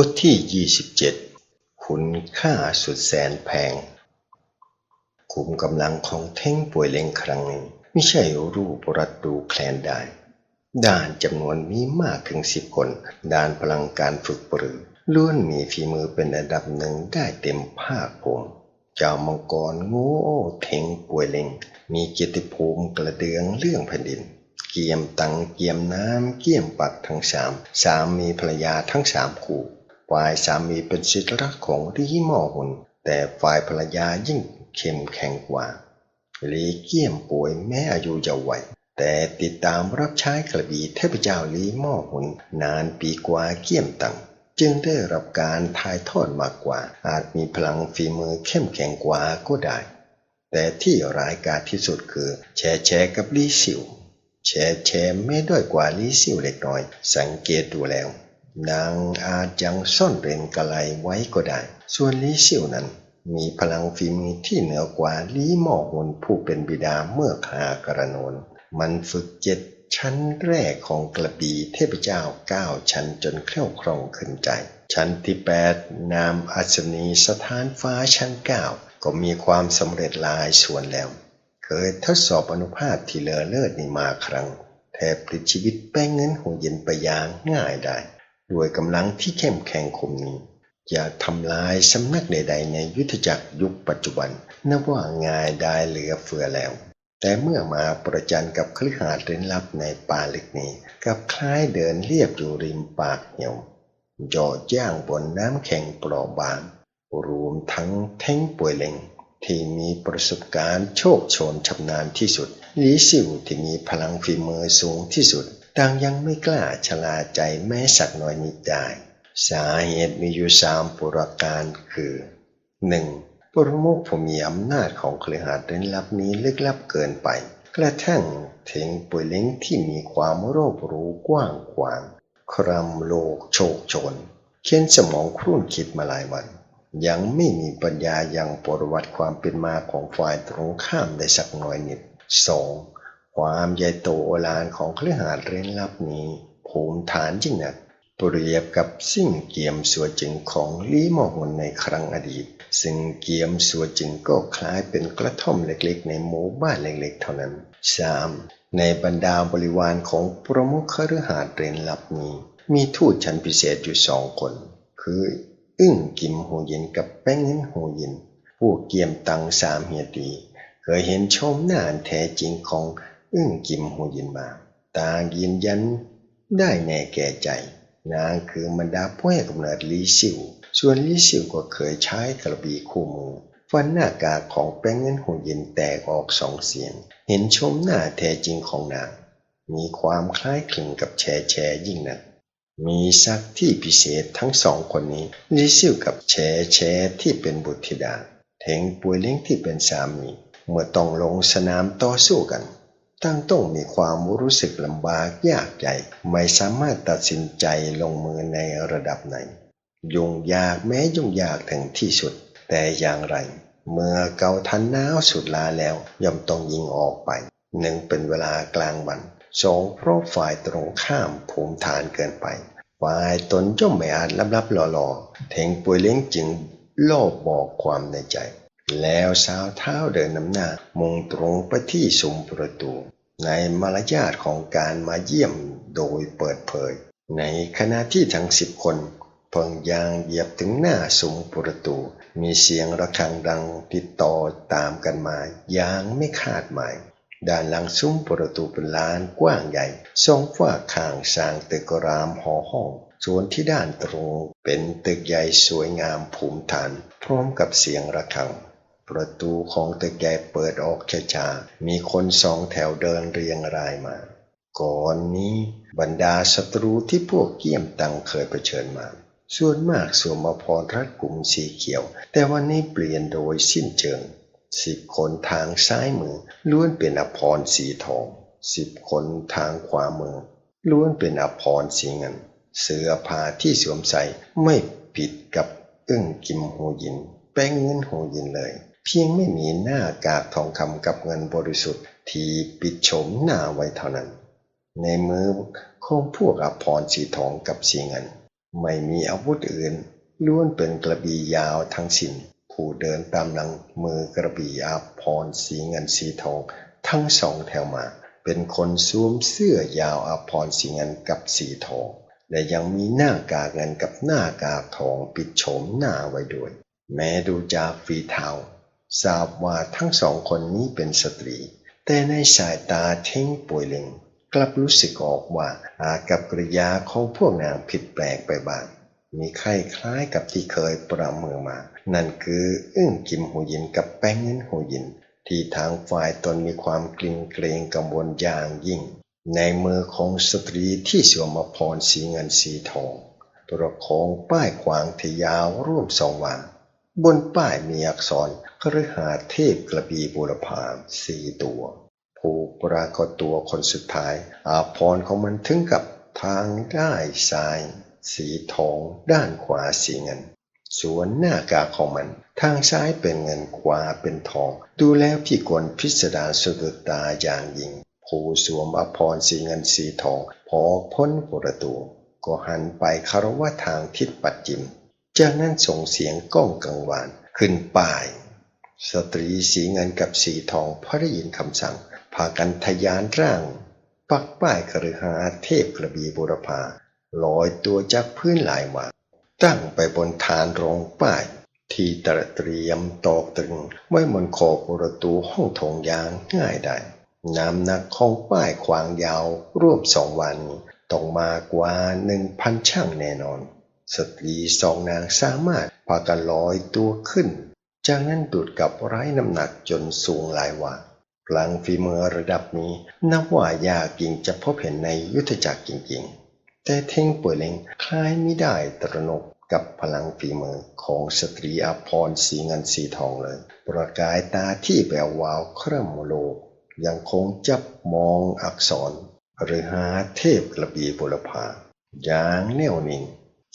บทที่ 27 คุณค่าสุดแสนแพงคุมกำลังของเท่งป่วยเล็งครั้งนี้ไม่ใช่รูปรัดดูแคลนได้ ด้านจำนวนมีมากถึงสิบคน ด้านพลังการฝึกปรือล้วนมีฝีมือเป็นระดับหนึ่งได้เต็มภาคภูมิเจ้ามังกรโง่เท่งป่วยเล็ง มีเกียรติภูมิกระเดืองเรื่องแผ่นดินเกียมตังเกียมน้ำเกียมปักทั้งสามสามมีภรรยาทั้งสามคู่ ฝ่ายสามีเป็นศิษย์รักของลีหม่อหุนแต่ฝ่ายภรรยายิ่งเข้มแข็งกว่าลีเกียมป่วยแม้อายุจะวัยแต่ติดตามรับใช้กระบี่เทพเจ้าลีหม่อหุนนานปีกว่าเกียมตังจึงได้รับการถ่ายทอดมากกว่า อาจมีพลังฝีมือเข้มแข็งกว่าก็ได้ แต่ที่ร้ายกาจที่สุดคือ แชแชกับลีซิวแชแชไม่ด้อยกว่าลีซิวเล็กน้อย สังเกตดูแล้ว นางอาจยังซ่อนเร้นกะไลไว้ก็ได้ ส่วนลี่ซิ่วนั้น มีพลังฝีมือที่เหนือกว่าลี่หม่อหนผู้เป็นบิดาเมื่อคากระโนน มันฝึกเจ็ดชั้นแรกของกระบีเทพเจ้าเก้าชั้นจนเคล่าคล่องขึ้นใจ ชั้นที่แปดนามอัศนีสถานฟ้าชั้นเก้าก็มีความสำเร็จหลายส่วนแล้ว เคยทดสอบอนุภาพที่เลอเลิศนี่มาครั้ง แทบปลิดชีวิตแป้งเงินหูเย็นไปอย่างง่ายได้ ด้วยกำลังที่เข้มแข็งคมนี้จะทำลายสำนักใด ๆ ในยุทธจักรยุคปัจจุบันนับว่าง่ายได้เหลือเฟือแล้ว แต่เมื่อมาประจันกับคลิหาเร้นลับในป่าลึกนี้กับคล้ายเดินเรียบอยู่ริมปากเหี่ยวจอดย่างบนน้ำแข็งเปราะบาง รวมทั้งแท่งป่วยเล็ง ที่มีประสบการณ์โชคโชนชำนาญที่สุดหลีซิวที่มีพลังฝีมือสูงที่สุดต่างยังไม่กล้าชลาใจแม้สักน้อยนิดได้สาเหตุมีอยู่สามปรการคือ 1. ปรมุขผู้มีอำนาจของเครือข่ายเร้นลับนี้ลึกลับเกินไป กระทั่งถึงปุยเล้งที่มีความโรครู้กว้างขวาง ครำโลกโชคชนเค้นสมองครุ่นคิดมาหลายวัน ยังไม่มีปัญญายังประวัติความเป็นมาของฝ่ายตรงข้ามได้สักหน้อยนิดสองความใหญ่โตโอฬารของเครือข่ายเร้นลับนี้ภูมิฐานยิ่งนักเปรียบกับสิ่งเกียมสัวจึงของลี่มอหนในครั้งอดีต ซึ่งเกียมสัวจึงก็คล้ายเป็นกระท่อมเล็กๆ ในหมู่บ้านเล็กๆ เท่านั้น 3. ในบรรดาบริวารของประมุขคฤหาสน์เร้นลับนี้ มีทูตชั้นพิเศษอยู่สองคน คือ อึ้งกิมโฮยินกับแป้งเงินโฮยินผู้เกียมตังสามเฮียดีเคยเห็นชมหน้าแท้จริงของอึ้งกิมหูยินมา ต่างยืนยันได้แน่แก่ใจ นางคือบรรดาผู้ให้กำเนิดลีซิว ส่วนลีซิวก็เคยใช้กระบี่คู่มือฟันหน้ากากของแป้งเงินหูยินแตกออกสองเสียง เห็นชมหน้าแท้จริงของนาง มีความคล้ายคลึงกับแชแชยิ่งนัก มีสักที่พิเศษทั้งสองคนนี้ลิซิวกับแชแชที่เป็นบุตรธิดาเทงปุยเล้งที่เป็นสามีเมื่อต้องลงสนามต่อสู้กันตั้งต้องมีความรู้สึกลำบากยากใจไม่สามารถตัดสินใจลงมือในระดับไหน ยุ่งยากแม้ยุ่งยากถึงที่สุด แต่อย่างไร เมื่อเกาทันน้าวสุดลาแล้วย่อมต้องยิงออกไป หนึ่งเป็นเวลากลางวัน สองเพราะฝ่ายตรงข้ามภูมิฐานเกินไปฝ่ายตนย่อมไม่อาจลับลับหล่อๆเทงปุยเล้งจึงโลบบอกความในใจ แล้วสาวเท้าเดินนำหน้ามุ่งตรงไปที่สุมประตู ในมารยาทของการมาเยี่ยมโดยเปิดเผย ในขณะที่ทั้งสิบคนเพิ่งยางเหยียบถึงหน้าสุมประตู มีเสียงระฆังดังติดต่อตามกันมาอย่างไม่คาดหมาย ด้านหลังซุ้มประตูเป็นลานกว้างใหญ่สองฝ้าข้างสร้างตึกรามหอห้องส่วนที่ด้านตรงเป็นตึกใหญ่สวยงามภูมิฐาน พร้อมกับเสียงระฆัง ประตูของตึกใหญ่เปิดออกช้าๆมีคนสองแถวเดินเรียงรายมา ก่อนนี้บรรดาศัตรูที่พวกเกี่ยมตังเคยเผชิญมา ส่วนมากสวมพรรัดกลุ่มสีเขียว แต่วันนี้เปลี่ยนโดยสิ้นเชิง สิบคนทางซ้ายมือล้วนเป็นอภรสีทองสิบคนทางขวามือล้วนเป็นอภรสีเงิน เสื้อผ้าที่สวมใส่ไม่ผิดกับอึ้งกิมโฮยิน แป้งเงินโฮยินเลย เพียงไม่มีหน้ากากทองคำกับเงินบริสุทธิ์ที่ปิดโฉมหน้าไว้เท่านั้น ในมือของพวกอภรสีทองกับสีเงิน ไม่มีอาวุธอื่นล้วนเป็นกระบี่ยาวทั้งสิ้น ผู้เดินตามหลังมือกระบี่อาพรสีเงินสีทอง ทั้งสองแถวมา เป็นคนสวมเสื้อยาวอาพรสีเงินกับสีทอง และยังมีหน้ากากเงินกับหน้ากากทองปิดโฉมหน้าไว้ด้วย แม้ดูจากฝีเท้าทราบว่าทั้งสองคนนี้เป็นสตรี แต่ในสายตาเท่งป่วยเล็งกลับรู้สึกออกว่าอากับกริยาของพวกนางผิดแปลกไปบ้างมีใครคล้ายกับที่เคยประเมือมา นั่นคืออึ้งกิมหูยินกับแป้งเงินหูยิน ที่ทางฝ่ายตนมีความกลิ่งเกรงกังวลอย่างยิ่ง ในมือของสตรีที่สวมพรสีเงินสีทองประคองป้ายขวางที่ยาวร่วมสองวาบนป้ายมีอักษรคฤหาเทพกระบีบุรพาสี่ตัว ผู้ปรากฏตัวคนสุดท้าย อาพรของมันถึงกับทางด้ายซ้าย สีทองด้านขวาสีเงิน สวนหน้ากากของมัน ทางซ้ายเป็นเงินขวาเป็นทอง ดูแล้วพี่กลพิสดารสุดตาอย่างยิ่งผู้สวมอภรสีเงินสีทอง พอพ้นประตู ก็หันไปคารวะทางทิศปัจจิม จากนั้นส่งเสียงก้องกังวานขึ้นป้าย สตรีสีเงินกับสีทองพอได้ยินคำสั่งพากันทะยานร่าง ปักป้ายคฤหาเทพกระบีบุรพาลอยตัวจากพื้นหลายวา ตั้งไปบนฐานรองป้าย ที่ตระเตรียมตอกตรึงไว้บนขอบประตูห้องโถงยางง่ายได้น้ำหนักของป้ายขวางยาวร่วมสองวันต้องมากกว่าหนึ่งพันช่างแน่นอน สตรีสองนางสามารถพากันลอยตัวขึ้น จากนั้นดูดกับไร้น้ำหนักจนสูงหลายวาพลังฝีมือระดับนี้นับว่ายากจริงจะพบเห็นในยุทธจักรจริงๆ แต่เท่งป่วยเล็งคล้ายไม่ได้ตระหนกกับพลังฝีมือของสตรีอาพรสีเงินสีทองเลย ประกายตาที่แวววาวเครื่มโลก ยังคงจับมองอักษร หรือหาเทพกระบีบุรพาอย่างแน่วนิ่ง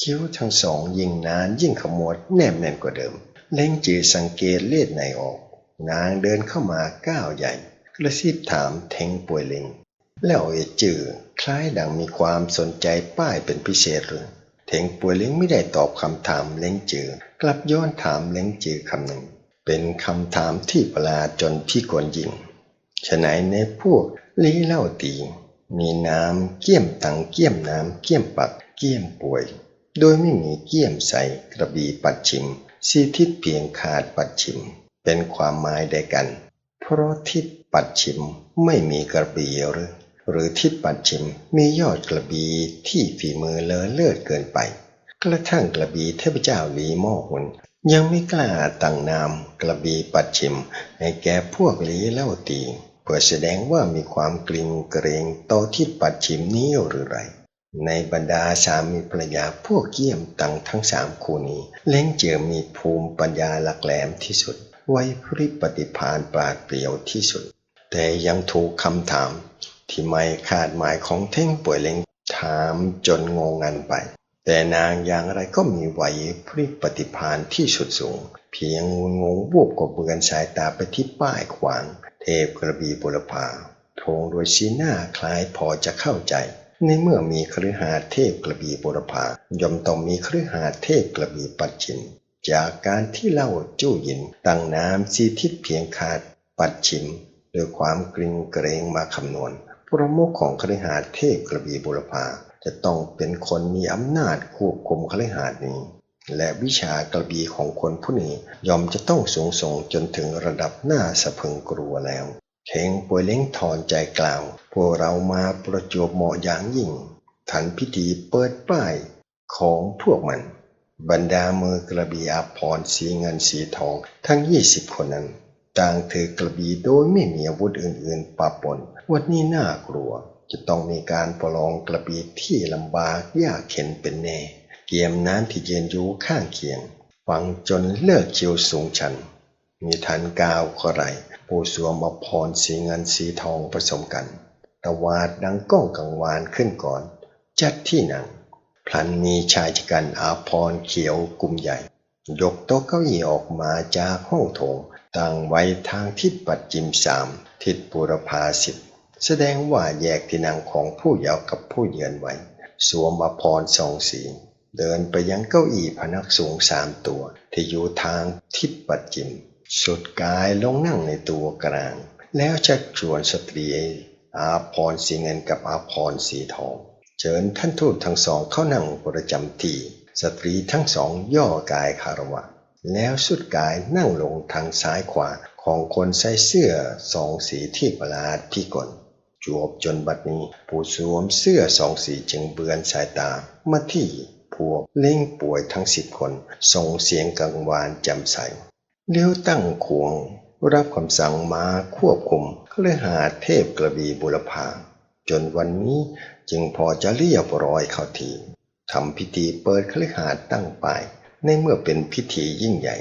คิ้วทั้งสองยิ่งนานยิ่งขมวดแนบแน่นกว่าเดิม เล่งจือสังเกตเลดในออก นางเดินเข้ามาก้าวใหญ่ กระซิบถามเทงป่วยเล็ง แล้วเอจือคล้ายดังมีความสนใจป้ายเป็นพิเศษหรือเทงป่วยเล้งไม่ได้ตอบคำถามเล้งจือกลับย้อนถามเล้งจือคำหนึ่ง เป็นคำถามที่ประหลาดจนพี่กวนยิงฉะไหนในพวกลี้เล่าตี มีน้ำเกี้ยมตังเกี้ยมน้ำเกี้ยมปักเกี้ยมป่วย โดยไม่มีเกี้ยมใส่กระบีปัดชิมสีทิศเพียงขาดปัดชิม เป็นความหมายใดกัน เพราะทิศปัดชิมไม่มีกระบี่หรือ หรือทิศปัดชิมมียอดกระบีที่ฝีมือเลอเลิศเกินไป กระทั่งกระบีเทพเจ้าลีโมหุนยังไม่กล้าตั้งนามกระบีปัดชิมให้แก่พวกลีเล่าตีเพื่อแสดงว่ามีความกลิ่งเกรงต่อทิศปัดชิมนี้หรือไรในบรรดาสามีภรรยาพวกเกี่ยมตังทั้งสามคู่นี้เล้งเจอมีภูมิปัญญาหลักแหลมที่สุด ไว้พริปฏิพานปราดเปรียวที่สุด แต่ยังถูกคำถาม ที่ไม่คาดหมายของเท่งป่วยเล็งถามจนงงงันไป แต่นางอย่างไรก็มีไหวพริบปฏิพานที่สุดสูง เพียงงุนงงบูบกบเบือนสายตาไปที่ป้ายขวาง เทพกระบีบุรพาทงโดยสีหน้าคล้ายพอจะเข้าใจ ในเมื่อมีคฤหาเทพกระบีบุรพาย่อมต้องมีคฤหาเทพกระบีปัจฉิมจากการที่เล่าจู้ยินตั้งน้ำสีทิศเพียงขาดปัดชิมด้วยความกริงเกรงมาคำนวณ ประมุขของคฤหาสน์เทพกระบีบุรพาจะต้องเป็นคนมีอำนาจควบคุมคฤหาสน์นี้ และวิชากระบีของคนผู้นี้ยอมจะต้องสูงส่งจนถึงระดับหน้าสะพึงกลัวแล้วเทงป่วยเล้งถอนใจกล่าว พวกเรามาประจวบเหมาะอย่างยิ่งทันพิธีเปิดป้ายของพวกมัน บรรดามือกระบี่อาภรณ์สีเงินสีทองทั้งยี่สิบคนนั้น ต่างถือกระบี่โดยไม่มีอาวุธอื่นๆปะปน วันนี้น่ากลัว จะต้องมีการประลองกระบี่ที่ลำบากยากเข็นเป็นแน่ เกียมน้ำที่เย็นอยู่ข้างเคียง ฟังจนเลิกเชียวสูงชัน มีทันกาวก็ไรผู้สวมอภรณ์สีเงินสีทองผสมกัน ตะวาดดังก้องกังวานขึ้นก่อน จัดที่นั่งพลันมีชายชกันอาพรเขียวกลุ่มใหญ่ ยกโต๊ะเก้าอี้ออกมาจากห้องโถง ตั้งไว้ทางทิศปัจจิมสามทิศปุรพาสิบแสดงว่าแยกที่นั่งของผู้เยาว์กับผู้เยือนไว้ สวมอภรสองสี เดินไปยังเก้าอี้พนักสูงสามตัว ที่อยู่ทางทิศปัจจิม สุดกายลงนั่งในตัวกลาง แล้วชักชวนสตรีอาพรสีเงินกับอาพรสีทอง เชิญท่านทูตทั้งสองเข้านั่งประจำที่ สตรีทั้งสองย่อกายคารวะ แล้วสุดกายนั่งลงทางซ้ายขวาของคนใส่เสื้อสองสีที่ประหลาดพิกลจวบจนบัดนี้ ผู้สวมเสื้อสองสีจึงเบือนสายตามาที่พวกเล่งป่วยทั้งสิบคน ส่งเสียงกังวานจำใสเลี้ยวตั้งขวง รับคำสั่งมาควบคุมก็เลยหาเทพกระบีบุรพาจนวันนี้จึงพอจะเรียบร้อยเข้าทีทำพิธีเปิดเคฤหาตั้งไปาย ในเมื่อเป็นพิธียิ่งใหญ่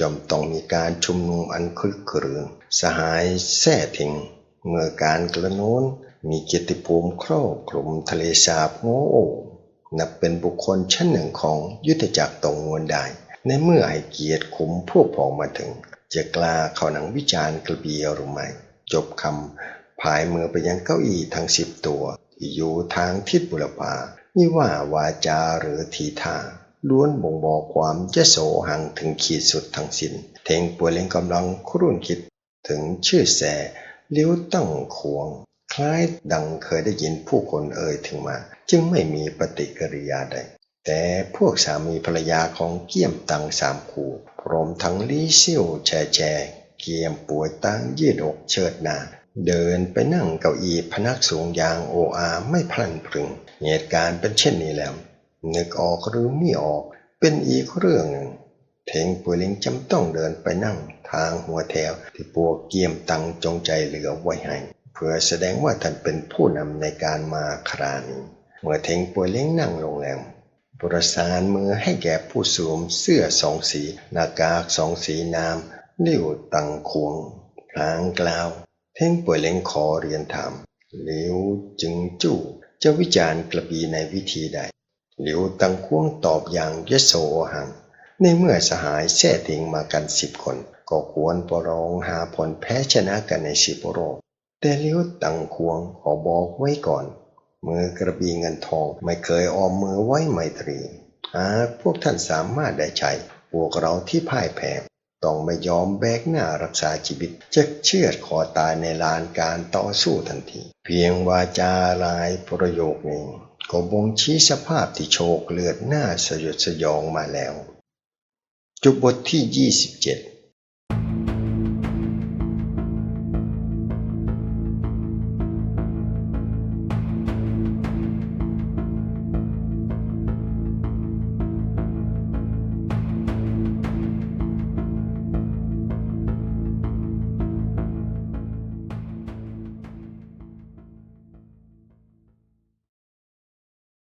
ย่อมต้องมีการชุมนุมอันคึกครื้นสหายแท้ทิ้งเมื่อการกระโน้นมีเกียรติภูมิครอบคลุมทะเลสาบโง่โอนับเป็นบุคคลชั้นหนึ่งของยุทธจักรตรงมวลได้ ในเมื่อให้เกียรติคุมพวกพ้องมาถึง จะกล้าเข้าหนังวิจารณ์กระเบียหรือไม่จบคำพายมือไปยังเก้าอี้ทั้งสิบตัว อยู่ทางทิศบุรพามิว่าวาจาหรือทีท่า ล้วนบ่งบอกความยโสหังถึงขีดสุดทั้งสิน้นเทงป่วยเล็งกำลังครุ่นคิดถึงชื่อแสเลี้วตั้งขวง คล้ายดังเคยได้ยินผู้คนเอ่ยถึงมา จึงไม่มีปฏิกิริยาใด แต่พวกสามีภรรยาของเกี้ยมตังสามคู่พร้อมทั้งลี่เซี่ยวแชแชเกียมป่วยตั้งยืดอกเชิดหนาเดินไปนั่งเก้าอี้พนักสูงยางโออาไม่พลันพรึง เหตุการณ์เป็นเช่นนี้แล้ว นึกออกหรือไม่ออกเป็นอีกเรื่องหนึ่งเทงปุยลิงจำต้องเดินไปนั่งทางหัวแถวที่พวกเกียมตังจงใจเหลือไว้ให้เพื่อแสดงว่าท่านเป็นผู้นำในการมาครานี้เมื่อเทงปุยลิงนั่งลงแล้วประสานมือให้แก่ผู้สวมเสื้อสองสีหน้ากากสองสีนามลิ้วตังควงพลางกล่าว เทงป่วยเล้งขอเรียนถามหลิวจึงจู้จะวิจารณ์กระบีในวิธีใด หลิวตังควงตอบอย่างยโสหัง ในเมื่อสหายแท้ถิงมากันสิบคน ก็ควรประลองหาผลแพ้ชนะกันในสิบโรคแต่หลิวตังควงขอบอกไว้ก่อน มือกระบี่เงินทองไม่เคยออมมือไว้ไมตรีหากพวกท่านสามารถได้ใช้พวกเราที่พ่ายแพ้ต้องไม่ยอมแบกหน้ารักษาชีวิตจะเชื่อดคอตายในลานการต่อสู้ทันที เพียงวาจาลายประโยคนี้ ก็บ่งชี้สภาพที่โชกเลือดหน้าสยดสยองมาแล้ว จบบทที่ 27